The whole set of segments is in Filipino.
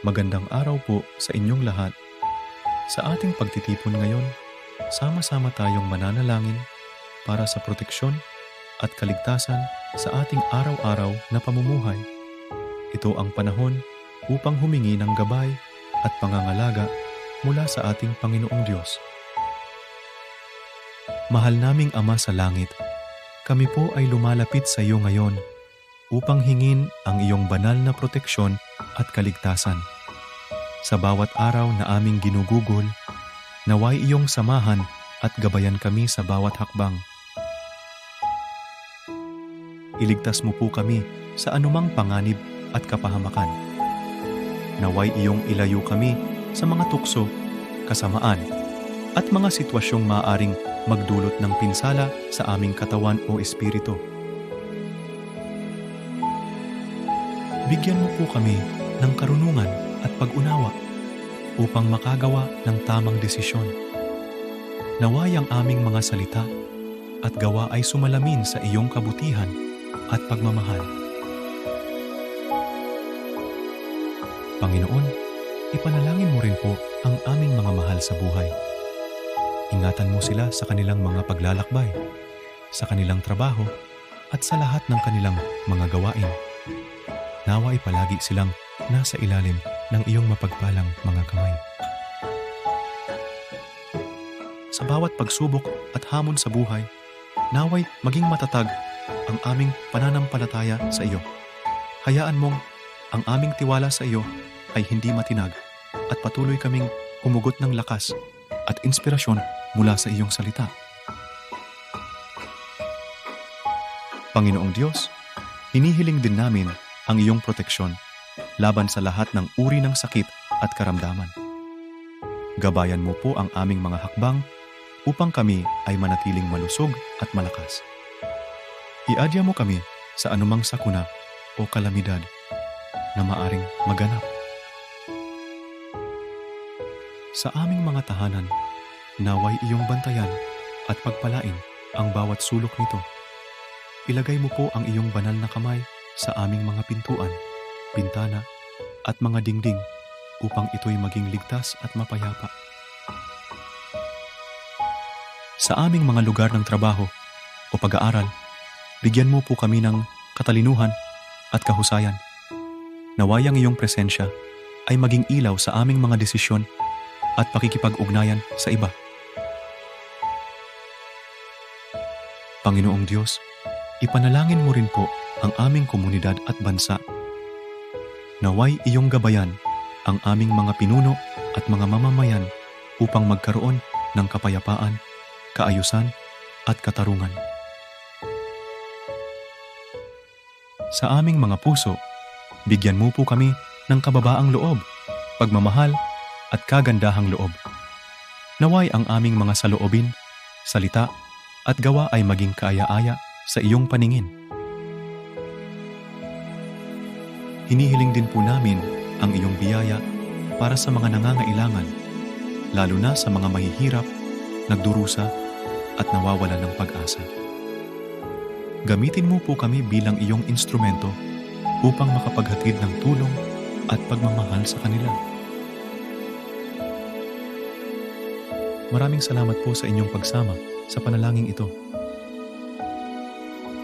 Magandang araw po sa inyong lahat. Sa ating pagtitipon ngayon, sama-sama tayong mananalangin para sa proteksyon at kaligtasan sa ating araw-araw na pamumuhay. Ito ang panahon upang humingi ng gabay at pangangalaga mula sa ating Panginoong Diyos. Mahal naming Ama sa Langit, kami po ay lumalapit sa iyo ngayon upang hingin ang iyong banal na proteksyon at kaligtasan. Sa bawat araw na aming ginugugol, naway iyong samahan at gabayan kami sa bawat hakbang. Iligtas mo po kami sa anumang panganib at kapahamakan. Naway iyong ilayo kami sa mga tukso, kasamaan, at mga sitwasyong maaring magdulot ng pinsala sa aming katawan o espiritu. Bigyan mo po kami ng karunungan at pag-unawa upang makagawa ng tamang desisyon. Naway ang aming mga salita at gawa ay sumalamin sa iyong kabutihan at pagmamahal. Panginoon, ipanalangin mo rin po ang aming mga mahal sa buhay. Ingatan mo sila sa kanilang mga paglalakbay, sa kanilang trabaho, at sa lahat ng kanilang mga gawain. Nawa ay palagi silang nasa ilalim ng iyong mapagpalang mga kamay. Sa bawat pagsubok at hamon sa buhay, naway maging matatag ang aming pananampalataya sa iyo. Hayaan mong ang aming tiwala sa iyo ay hindi matinag at patuloy kaming humugot ng lakas at inspirasyon mula sa iyong salita. Panginoong Diyos, hinihiling din namin ang iyong proteksyon laban sa lahat ng uri ng sakit at karamdaman. Gabayan mo po ang aming mga hakbang upang kami ay manatiling malusog at malakas. Iadya mo kami sa anumang sakuna o kalamidad na maaring maganap. Sa aming mga tahanan, naway iyong bantayan at pagpalain ang bawat sulok nito. Ilagay mo po ang iyong banal na kamay sa aming mga pintuan, bintana at mga dingding upang ito'y maging ligtas at mapayapa. Sa aming mga lugar ng trabaho o pag-aaral, bigyan mo po kami ng katalinuhan at kahusayan. Nawayang iyong presensya ay maging ilaw sa aming mga desisyon at pakikipag-ugnayan sa iba. Panginoong Diyos, ipanalangin mo rin po ang aming komunidad at bansa. Naway iyong gabayan ang aming mga pinuno at mga mamamayan upang magkaroon ng kapayapaan, kaayusan at katarungan. Sa aming mga puso, bigyan mo po kami ng kababaang loob, pagmamahal at kagandahang loob. Naway ang aming mga saloobin, salita at gawa ay maging kaaya-aya sa iyong paningin. Hinihiling din po namin ang iyong biyaya para sa mga nangangailangan, lalo na sa mga mahihirap, nagdurusa at nawawalan ng pag-asa. Gamitin mo po kami bilang iyong instrumento upang makapaghatid ng tulong at pagmamahal sa kanila. Maraming salamat po sa inyong pagsama sa panalangin ito.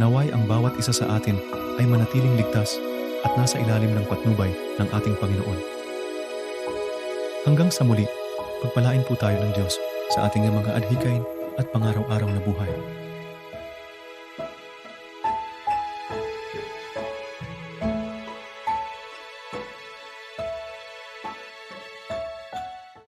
Naway ang bawat isa sa atin ay manatiling ligtas at nasa ilalim ng patnubay ng ating Panginoon. Hanggang sa muli, pagpalain po tayo ng Diyos sa ating mga adhikain at pangaraw-araw na buhay.